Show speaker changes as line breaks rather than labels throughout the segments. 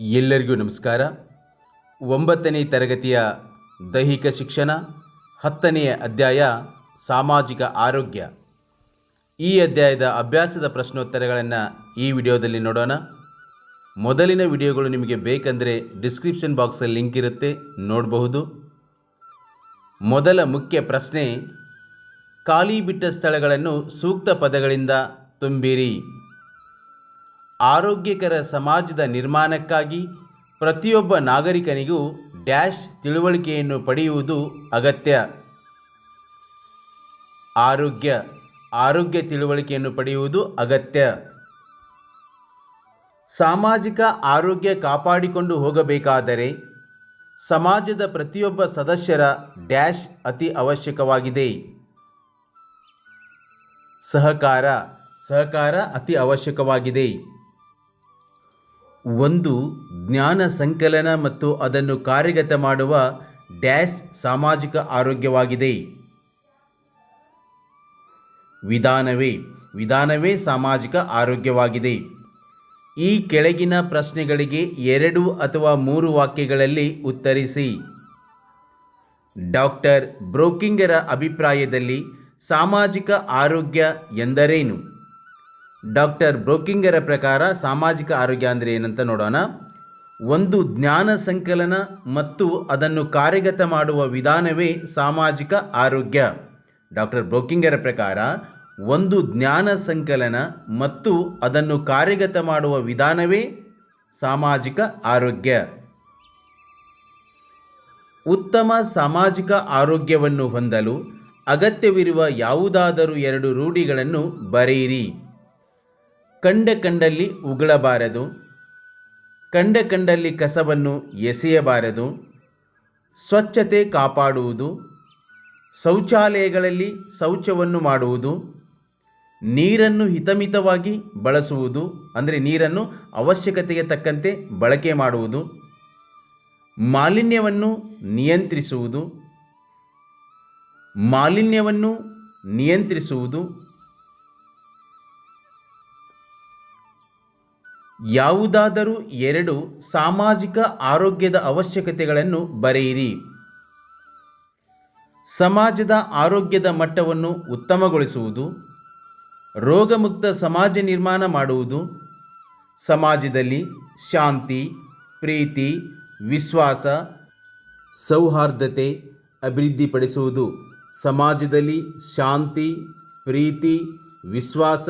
ಎಲ್ಲರಿಗೂ ನಮಸ್ಕಾರ. ಒಂಬತ್ತನೇ ತರಗತಿಯ ದೈಹಿಕ ಶಿಕ್ಷಣ ಹತ್ತನೆಯ ಅಧ್ಯಾಯ, ಸಾಮಾಜಿಕ ಆರೋಗ್ಯ. ಈ ಅಧ್ಯಾಯದ ಅಭ್ಯಾಸದ ಪ್ರಶ್ನೋತ್ತರಗಳನ್ನು ಈ ವಿಡಿಯೋದಲ್ಲಿ ನೋಡೋಣ. ಮೊದಲಿನ ವಿಡಿಯೋಗಳು ನಿಮಗೆ ಬೇಕಂದರೆ ಡಿಸ್ಕ್ರಿಪ್ಷನ್ ಬಾಕ್ಸಲ್ಲಿ ಲಿಂಕ್ ಇರುತ್ತೆ, ನೋಡಬಹುದು. ಮೊದಲ ಮುಖ್ಯ ಪ್ರಶ್ನೆ, ಖಾಲಿ ಬಿಟ್ಟ ಸ್ಥಳಗಳನ್ನು ಸೂಕ್ತ ಪದಗಳಿಂದ ತುಂಬಿರಿ. ಆರೋಗ್ಯಕರ ಸಮಾಜದ ನಿರ್ಮಾಣಕ್ಕಾಗಿ ಪ್ರತಿಯೊಬ್ಬ ನಾಗರಿಕನಿಗೂ ಡ್ಯಾಶ್ ತಿಳುವಳಿಕೆಯನ್ನು ಪಡೆಯುವುದು ಅಗತ್ಯ. ಆರೋಗ್ಯ ಆರೋಗ್ಯ ತಿಳುವಳಿಕೆಯನ್ನು ಪಡೆಯುವುದು ಅಗತ್ಯ. ಸಾಮಾಜಿಕ ಆರೋಗ್ಯ ಕಾಪಾಡಿಕೊಂಡು ಹೋಗಬೇಕಾದರೆ ಸಮಾಜದ ಪ್ರತಿಯೊಬ್ಬ ಸದಸ್ಯರ ಡ್ಯಾಶ್ ಅತಿ ಅವಶ್ಯಕವಾಗಿದೆ. ಸಹಕಾರ ಸಹಕಾರ ಅತಿ ಅವಶ್ಯಕವಾಗಿದೆ. ಒಂದು ಜ್ಞಾನ ಸಂಕಲನ ಮತ್ತು ಅದನ್ನು ಕಾರ್ಯಗತ ಮಾಡುವ ಡ್ಯಾಶ್ ಸಾಮಾಜಿಕ ಆರೋಗ್ಯವಾಗಿದೆ. ವಿಧಾನವೇ ವಿಧಾನವೇ ಸಾಮಾಜಿಕ ಆರೋಗ್ಯವಾಗಿದೆ. ಈ ಕೆಳಗಿನ ಪ್ರಶ್ನೆಗಳಿಗೆ ಎರಡು ಅಥವಾ ಮೂರು ವಾಕ್ಯಗಳಲ್ಲಿ ಉತ್ತರಿಸಿ. ಡಾಕ್ಟರ್ ಬ್ರೋಕಿಂಗರ ಅಭಿಪ್ರಾಯದಲ್ಲಿ ಸಾಮಾಜಿಕ ಆರೋಗ್ಯ ಎಂದರೇನು? ಡಾಕ್ಟರ್ ಬ್ರೋಕಿಂಗರ ಪ್ರಕಾರ ಸಾಮಾಜಿಕ ಆರೋಗ್ಯ ಅಂದರೆ ಏನಂತ ನೋಡೋಣ. ಒಂದು ಜ್ಞಾನ ಸಂಕಲನ ಮತ್ತು ಅದನ್ನು ಕಾರ್ಯಗತ ಮಾಡುವ ವಿಧಾನವೇ ಸಾಮಾಜಿಕ ಆರೋಗ್ಯ. ಡಾಕ್ಟರ್ ಬ್ರೋಕಿಂಗರ ಪ್ರಕಾರ ಒಂದು ಜ್ಞಾನ ಸಂಕಲನ ಮತ್ತು ಅದನ್ನು ಕಾರ್ಯಗತ ಮಾಡುವ ವಿಧಾನವೇ ಸಾಮಾಜಿಕ ಆರೋಗ್ಯ. ಉತ್ತಮ ಸಾಮಾಜಿಕ ಆರೋಗ್ಯವನ್ನು ಹೊಂದಲು ಅಗತ್ಯವಿರುವ ಯಾವುದಾದರೂ ಎರಡು ರೂಢಿಗಳನ್ನು ಬರೆಯಿರಿ. ಕಂಡ ಕಂಡಲ್ಲಿ ಉಗುಳಬಾರದು. ಕಂಡ ಕಂಡಲ್ಲಿ ಕಸವನ್ನು ಎಸೆಯಬಾರದು. ಸ್ವಚ್ಛತೆ ಕಾಪಾಡುವುದು. ಶೌಚಾಲಯಗಳಲ್ಲಿ ಶೌಚವನ್ನು ಮಾಡುವುದು. ನೀರನ್ನು ಹಿತಮಿತವಾಗಿ ಬಳಸುವುದು, ಅಂದರೆ ನೀರನ್ನು ಅವಶ್ಯಕತೆಗೆ ತಕ್ಕಂತೆ ಬಳಕೆ ಮಾಡುವುದು. ಮಾಲಿನ್ಯವನ್ನು ನಿಯಂತ್ರಿಸುವುದು. ಮಾಲಿನ್ಯವನ್ನು ನಿಯಂತ್ರಿಸುವುದು. ಯಾವುದಾದರೂ ಎರಡು ಸಾಮಾಜಿಕ ಆರೋಗ್ಯದ ಅವಶ್ಯಕತೆಗಳನ್ನು ಬರೆಯಿರಿ. ಸಮಾಜದ ಆರೋಗ್ಯದ ಮಟ್ಟವನ್ನು ಉತ್ತಮಗೊಳಿಸುವುದು, ರೋಗಮುಕ್ತ ಸಮಾಜ ನಿರ್ಮಾಣ ಮಾಡುವುದು, ಸಮಾಜದಲ್ಲಿ ಶಾಂತಿ, ಪ್ರೀತಿ, ವಿಶ್ವಾಸ, ಸೌಹಾರ್ದತೆ ಅಭಿವೃದ್ಧಿಪಡಿಸುವುದು, ಸಮಾಜದಲ್ಲಿ ಶಾಂತಿ, ಪ್ರೀತಿ, ವಿಶ್ವಾಸ,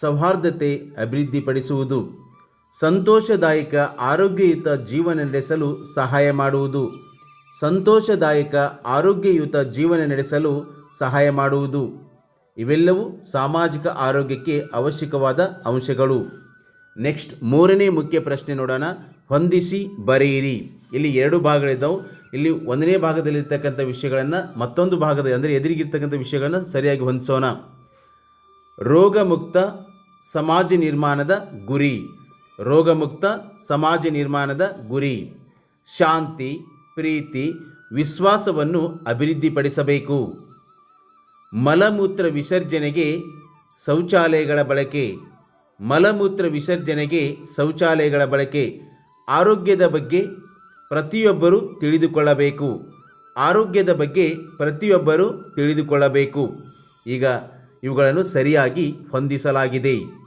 ಸೌಹಾರ್ದತೆ ಅಭಿವೃದ್ಧಿಪಡಿಸುವುದು. ಸಂತೋಷದಾಯಕ ಆರೋಗ್ಯಯುತ ಜೀವನ ನಡೆಸಲು ಸಹಾಯ ಮಾಡುವುದು. ಸಂತೋಷದಾಯಕ ಆರೋಗ್ಯಯುತ ಜೀವನ ನಡೆಸಲು ಸಹಾಯ ಮಾಡುವುದು. ಇವೆಲ್ಲವೂ ಸಾಮಾಜಿಕ ಆರೋಗ್ಯಕ್ಕೆ ಅವಶ್ಯಕವಾದ ಅಂಶಗಳು. ನೆಕ್ಸ್ಟ್ ಮೂರನೇ ಮುಖ್ಯ ಪ್ರಶ್ನೆ ನೋಡೋಣ. ಹೊಂದಿಸಿ ಬರೆಯಿರಿ. ಇಲ್ಲಿ ಎರಡು ಭಾಗಗಳಿದ್ದಾವೆ. ಇಲ್ಲಿ ಒಂದನೇ ಭಾಗದಲ್ಲಿರ್ತಕ್ಕಂಥ ವಿಷಯಗಳನ್ನು ಮತ್ತೊಂದು ಭಾಗದ ಅಂದರೆ ಎದುರಿಗಿರ್ತಕ್ಕಂಥ ವಿಷಯಗಳನ್ನು ಸರಿಯಾಗಿ ಹೊಂದಿಸೋಣ. ರೋಗಮುಕ್ತ ಸಮಾಜ ನಿರ್ಮಾಣದ ಗುರಿ. ರೋಗಮುಕ್ತ ಸಮಾಜ ನಿರ್ಮಾಣದ ಗುರಿ. ಶಾಂತಿ, ಪ್ರೀತಿ, ವಿಶ್ವಾಸವನ್ನು ಅಭಿವೃದ್ಧಿಪಡಿಸಬೇಕು. ಮಲಮೂತ್ರ ವಿಸರ್ಜನೆಗೆ ಶೌಚಾಲಯಗಳ ಬಳಕೆ. ಮಲಮೂತ್ರ ವಿಸರ್ಜನೆಗೆ ಶೌಚಾಲಯಗಳ ಬಳಕೆ. ಆರೋಗ್ಯದ ಬಗ್ಗೆ ಪ್ರತಿಯೊಬ್ಬರೂ ತಿಳಿದುಕೊಳ್ಳಬೇಕು. ಆರೋಗ್ಯದ ಬಗ್ಗೆ ಪ್ರತಿಯೊಬ್ಬರೂ ತಿಳಿದುಕೊಳ್ಳಬೇಕು. ಈಗ ಇವುಗಳನ್ನು ಸರಿಯಾಗಿ ಹೊಂದಿಸಲಾಗಿದೆ.